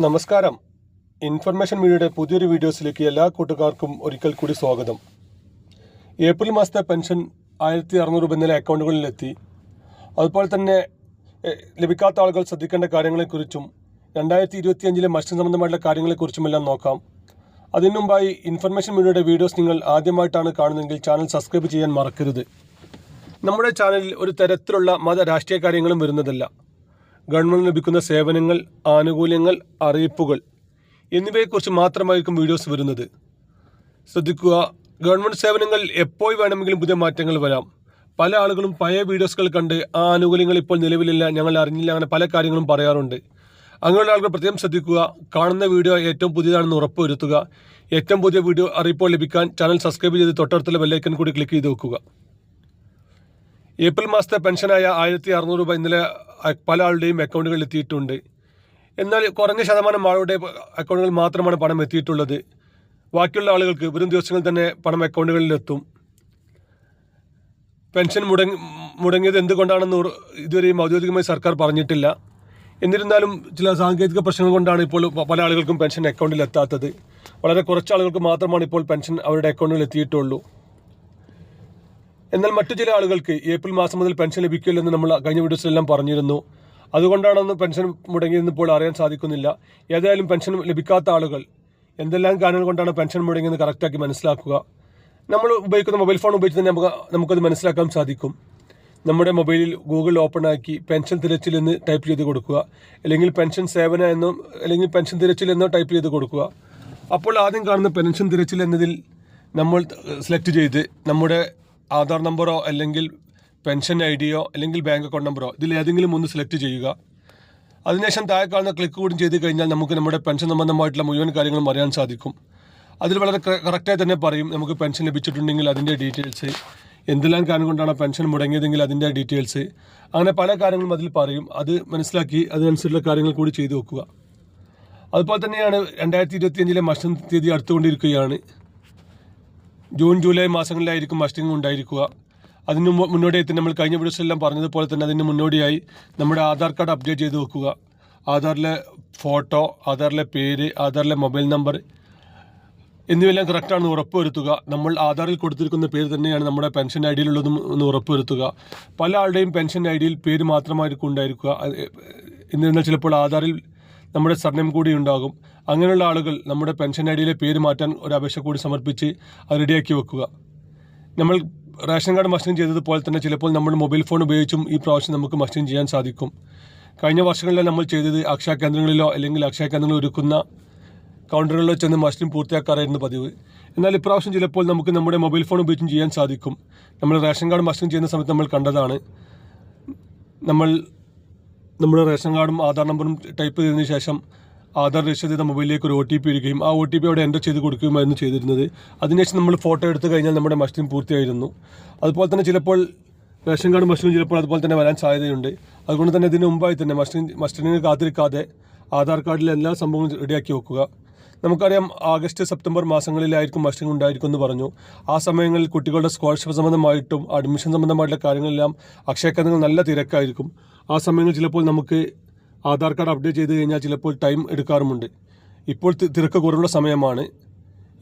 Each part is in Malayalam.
നമസ്കാരം. ഇൻഫർമേഷൻ മീഡിയയുടെ പുതിയൊരു വീഡിയോസിലേക്ക് എല്ലാ കൂട്ടുകാർക്കും ഒരിക്കൽ കൂടി സ്വാഗതം. ഏപ്രിൽ മാസത്തെ പെൻഷൻ ആയിരത്തി അറുന്നൂറ് രൂപ ഇന്നലെ അക്കൗണ്ടുകളിലെത്തി. അതുപോലെ തന്നെ ലഭിക്കാത്ത ആളുകൾ ശ്രദ്ധിക്കേണ്ട കാര്യങ്ങളെക്കുറിച്ചും രണ്ടായിരത്തി ഇരുപത്തിയഞ്ചിലെ മത്സ്യ സംബന്ധമായിട്ടുള്ള കാര്യങ്ങളെക്കുറിച്ചുമെല്ലാം നോക്കാം. അതിനു മുമ്പായി ഇൻഫർമേഷൻ മീഡിയയുടെ വീഡിയോസ് നിങ്ങൾ ആദ്യമായിട്ടാണ് കാണുന്നതെങ്കിൽ ചാനൽ സബ്സ്ക്രൈബ് ചെയ്യാൻ മറക്കരുത്. നമ്മുടെ ചാനലിൽ ഒരു തരത്തിലുള്ള മത രാഷ്ട്രീയ കാര്യങ്ങളും വരുന്നതല്ല. ഗവൺമെന്റ് ലഭിക്കുന്ന സേവനങ്ങൾ ആനുകൂല്യങ്ങൾ അറിയിപ്പുകൾ എന്നിവയെക്കുറിച്ച് മാത്രമായിരിക്കും വീഡിയോസ് വരുന്നത്. ശ്രദ്ധിക്കുക ഗവൺമെന്റ് സേവനങ്ങൾ എപ്പോൾ വേണമെങ്കിലും പുതിയ മാറ്റങ്ങൾ വരാം. പല ആളുകളും പഴയ വീഡിയോസുകൾ കണ്ട് ആ ആനുകൂല്യങ്ങൾ ഇപ്പോൾ നിലവിലില്ല ഞങ്ങൾ അറിഞ്ഞില്ല അങ്ങനെ പല കാര്യങ്ങളും പറയാറുണ്ട്. അങ്ങനെയുള്ള ആളുകൾ പ്രത്യേകം ശ്രദ്ധിക്കുക കാണുന്ന വീഡിയോ ഏറ്റവും പുതിയതാണെന്ന് ഉറപ്പുവരുത്തുക. ഏറ്റവും പുതിയ വീഡിയോ അറിയിപ്പോൾ ലഭിക്കാൻ ചാനൽ സബ്സ്ക്രൈബ് ചെയ്ത് തൊട്ടടുത്തുള്ള ബെല്ലൈക്കൻ കൂടി ക്ലിക്ക് ചെയ്ത് വെക്കുക. ഏപ്രിൽ മാസത്തെ പെൻഷനായ ആയിരത്തി അറുന്നൂറ് രൂപ ഇന്നലെ പല ആളുടെയും അക്കൗണ്ടുകളിൽ എത്തിയിട്ടുണ്ട്. എന്നാൽ കുറഞ്ഞ ശതമാനം ആളുടെ അക്കൗണ്ടുകളിൽ മാത്രമാണ് പണം എത്തിയിട്ടുള്ളത്. ബാക്കിയുള്ള ആളുകൾക്ക് വരും ദിവസങ്ങളിൽ തന്നെ പണം അക്കൗണ്ടുകളിലെത്തും പെൻഷൻ മുടങ്ങി മുടങ്ങിയത് എന്തുകൊണ്ടാണെന്ന് ഇതുവരെയും ഔദ്യോഗികമായി സർക്കാർ പറഞ്ഞിട്ടില്ല. എന്നിരുന്നാലും ചില സാങ്കേതിക പ്രശ്നങ്ങൾ കൊണ്ടാണ് ഇപ്പോൾ പല ആളുകൾക്കും പെൻഷൻ അക്കൗണ്ടിൽ എത്താത്തത്. വളരെ കുറച്ച് ആളുകൾക്ക് മാത്രമാണ് ഇപ്പോൾ പെൻഷൻ അവരുടെ അക്കൗണ്ടിൽ എത്തിയിട്ടുള്ളൂ. എന്നാൽ മറ്റു ചില ആളുകൾക്ക് ഏപ്രിൽ മാസം മുതൽ പെൻഷൻ ലഭിക്കില്ലെന്ന് നമ്മൾ കഴിഞ്ഞ വീഡിയോസിലെല്ലാം പറഞ്ഞിരുന്നു. അതുകൊണ്ടാണെന്ന് പെൻഷൻ മുടങ്ങിയെന്ന് ഇപ്പോൾ അറിയാൻ സാധിക്കുന്നില്ല. ഏതായാലും പെൻഷൻ ലഭിക്കാത്ത ആളുകൾ എന്തെല്ലാം കാരണങ്ങൾ കൊണ്ടാണ് പെൻഷൻ മുടങ്ങിയെന്ന് കറക്റ്റാക്കി മനസ്സിലാക്കുക. നമ്മൾ ഉപയോഗിക്കുന്ന മൊബൈൽ ഫോൺ ഉപയോഗിച്ച് തന്നെ നമുക്ക് നമുക്കത് മനസ്സിലാക്കാൻ സാധിക്കും. നമ്മുടെ മൊബൈലിൽ ഗൂഗിൾ ഓപ്പൺ ആക്കി പെൻഷൻ തിരച്ചിൽ എന്ന് ടൈപ്പ് ചെയ്ത് കൊടുക്കുക. അല്ലെങ്കിൽ പെൻഷൻ സേവന എന്നോ അല്ലെങ്കിൽ പെൻഷൻ തിരച്ചിൽ എന്നോ ടൈപ്പ് ചെയ്ത് കൊടുക്കുക. അപ്പോൾ ആദ്യം കാണുന്ന പെൻഷൻ തിരച്ചിൽ എന്നതിൽ നമ്മൾ സെലക്ട് ചെയ്ത് നമ്മുടെ ആധാർ നമ്പറോ അല്ലെങ്കിൽ പെൻഷൻ ഐ ഡിയോ അല്ലെങ്കിൽ ബാങ്ക് അക്കൗണ്ട് നമ്പറോ ഇതിൽ ഏതെങ്കിലും ഒന്ന് സെലക്ട് ചെയ്യുക. അതിനുശേഷം താഴെ കാണുന്ന ക്ലിക്ക് കൂടി ചെയ്ത് കഴിഞ്ഞാൽ നമുക്ക് നമ്മുടെ പെൻഷൻ സംബന്ധമായിട്ടുള്ള മുഴുവൻ കാര്യങ്ങളും അറിയാൻ സാധിക്കും. അതിൽ വളരെ കറക്റ്റായി തന്നെ പറയും നമുക്ക് പെൻഷൻ ലഭിച്ചിട്ടുണ്ടെങ്കിൽ അതിന്റെ ഡീറ്റെയിൽസ് എന്തെല്ലാം കാരണം കൊണ്ടാണ് പെൻഷൻ മുടങ്ങിയതെങ്കിൽ അതിന്റെ ഡീറ്റെയിൽസ് അങ്ങനെ പല കാര്യങ്ങളും അതിൽ പറയും. അത് മനസ്സിലാക്കി അതിനനുസരിച്ചുള്ള കാര്യങ്ങൾ കൂടി ചെയ്തു വെക്കുക. അതുപോലെ തന്നെയാണ് രണ്ടായിരത്തി ഇരുപത്തിയഞ്ചിലെ മഷൻ തീയതി അടുത്തുകൊണ്ടിരിക്കുകയാണ്. ജൂൺ ജൂലൈ മാസങ്ങളിലായിരിക്കും മസ്റ്റിംഗ് ഉണ്ടായിരിക്കുക. അതിന് മുന്നോടിയായി നമ്മൾ കഴിഞ്ഞ വീഡിയോസിലെല്ലാം പറഞ്ഞതുപോലെ തന്നെ അതിന് മുന്നോടിയായി നമ്മുടെ ആധാർ കാർഡ് അപ്ഡേറ്റ് ചെയ്ത് വെക്കുക. ആധാറിലെ ഫോട്ടോ ആധാറിലെ പേര് ആധാറിലെ മൊബൈൽ നമ്പർ എന്നിവയെല്ലാം കറക്റ്റാണെന്ന് ഉറപ്പുവരുത്തുക. നമ്മൾ ആധാറിൽ കൊടുത്തിരിക്കുന്ന പേര് തന്നെയാണ് നമ്മുടെ പെൻഷൻ ഐ ഡിയിലുള്ളതും എന്ന് ഉറപ്പുവരുത്തുക. പല ആളുടെയും പെൻഷൻ ഐ ഡിയിൽ പേര് മാത്രമായിരിക്കും ഉണ്ടായിരിക്കുക. എന്നിരുന്നാൽ ചിലപ്പോൾ ആധാറിൽ നമ്മുടെ സർനെയിം കൂടി ഉണ്ടാകും. അങ്ങനെയുള്ള ആളുകൾ നമ്മുടെ പെൻഷൻ ഐ ഡിയിലെ പേര് മാറ്റാൻ ഒരു അപേക്ഷ കൂടി സമർപ്പിച്ച് അത് റെഡിയാക്കി വെക്കുക. നമ്മൾ റേഷൻ കാർഡ് മഷീൻ ചെയ്തതുപോലെ തന്നെ ചിലപ്പോൾ നമ്മുടെ മൊബൈൽ ഫോൺ ഉപയോഗിച്ചും ഈ പ്രാവശ്യം നമുക്ക് മഷീൻ ചെയ്യാൻ സാധിക്കും. കഴിഞ്ഞ വർഷങ്ങളിൽ നമ്മൾ ചെയ്തത് അക്ഷയ കേന്ദ്രങ്ങളിലോ അല്ലെങ്കിൽ അക്ഷയ കേന്ദ്രങ്ങളിൽ ഒരുക്കുന്ന കൗണ്ടറുകളിലോ ചെന്ന് മഷീൻ പൂർത്തിയാക്കാറായിരുന്നു പതിവ്. എന്നാൽ ഇപ്രാവശ്യം ചിലപ്പോൾ നമുക്ക് നമ്മുടെ മൊബൈൽ ഫോൺ ഉപയോഗിച്ചും ചെയ്യാൻ സാധിക്കും. നമ്മൾ റേഷൻ കാർഡ് മഷീൻ ചെയ്യുന്ന സമയത്ത് നമ്മൾ കണ്ടതാണ്. നമ്മൾ നമ്മുടെ റേഷൻ കാർഡും ആധാർ നമ്പറും ടൈപ്പ് ചെയ്തതിന് ശേഷം ആധാർ രജിസ്റ്റർ ചെയ്ത മൊബൈലിലേക്ക് ഒരു ഒ ടി പി വരികയും ആ ഒ ടി പി അവിടെ എന്റർ ചെയ്ത് കൊടുക്കുകയുമായിരുന്നു ചെയ്തിരുന്നത്. അതിനുശേഷം നമ്മൾ ഫോട്ടോ എടുത്തു കഴിഞ്ഞാൽ നമ്മുടെ മഷീൻ പൂർത്തിയായിരുന്നു. അതുപോലെ തന്നെ ചിലപ്പോൾ റേഷൻ കാർഡ് മഷീനും ചിലപ്പോൾ അതുപോലെ തന്നെ വരാൻ സാധ്യതയുണ്ട്. അതുകൊണ്ട് തന്നെ ഇതിന് മുമ്പായി തന്നെ മഷീൻ മഷീനിന് കാത്തിരിക്കാതെ ആധാർ കാർഡിലെ എല്ലാ സംഭവങ്ങളും റെഡിയാക്കി വെക്കുക. നമുക്കറിയാം ആഗസ്റ്റ് സെപ്റ്റംബർ മാസങ്ങളിലായിരിക്കും മസ്റ്റിംഗ് ഉണ്ടായിരിക്കും എന്ന് പറഞ്ഞു. ആ സമയങ്ങളിൽ കുട്ടികളുടെ സ്കോളർഷിപ്പ് സംബന്ധമായിട്ടും അഡ്മിഷൻ സംബന്ധമായിട്ടുള്ള കാര്യങ്ങളെല്ലാം അക്ഷയ കേന്ദ്രങ്ങൾ നല്ല തിരക്കായിരിക്കും. ആ സമയങ്ങളിൽ ചിലപ്പോൾ നമുക്ക് ആധാർ കാർഡ് അപ്ഡേറ്റ് ചെയ്ത് കഴിഞ്ഞാൽ ചിലപ്പോൾ ടൈം എടുക്കാറുമുണ്ട്. ഇപ്പോൾ തിരക്ക് കുറവുള്ള സമയമാണ്.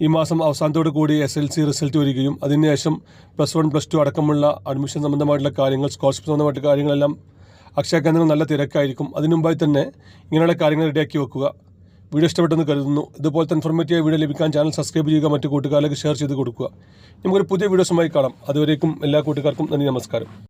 ഈ മാസം അവസാനത്തോടു കൂടി എസ് എൽ സി റിസൾട്ട് വരികയും അതിനുശേഷം പ്ലസ് വൺ പ്ലസ് ടു അടക്കമുള്ള അഡ്മിഷൻ സംബന്ധമായിട്ടുള്ള കാര്യങ്ങൾ സ്കോളർഷിപ്പ് സംബന്ധമായിട്ടുള്ള കാര്യങ്ങളെല്ലാം അക്ഷയ കേന്ദ്രങ്ങൾ നല്ല തിരക്കായിരിക്കും. അതിനുമുമ്പായി തന്നെ ഇങ്ങനെയുള്ള കാര്യങ്ങൾ റെഡിയാക്കി വെക്കുക. വീഡിയോ ഇഷ്ടപ്പെട്ടെന്ന് കരുതുന്നു. ഇതുപോലത്തെ ഇൻഫോർമേറ്റീവ് വീഡിയോ ലഭിക്കാൻ ചാനൽ സബ്സ്ക്രൈബ് ചെയ്യുക മറ്റു കൂട്ടുകാരിലേക്ക് ഷെയർ ചെയ്ത് കൊടുക്കുക. നമുക്കൊരു പുതിയ വീഡിയോസുമായി കാണാം. അതുവരേക്കും എല്ലാ കൂട്ടുകാർക്കും നന്ദി നമസ്കാരം.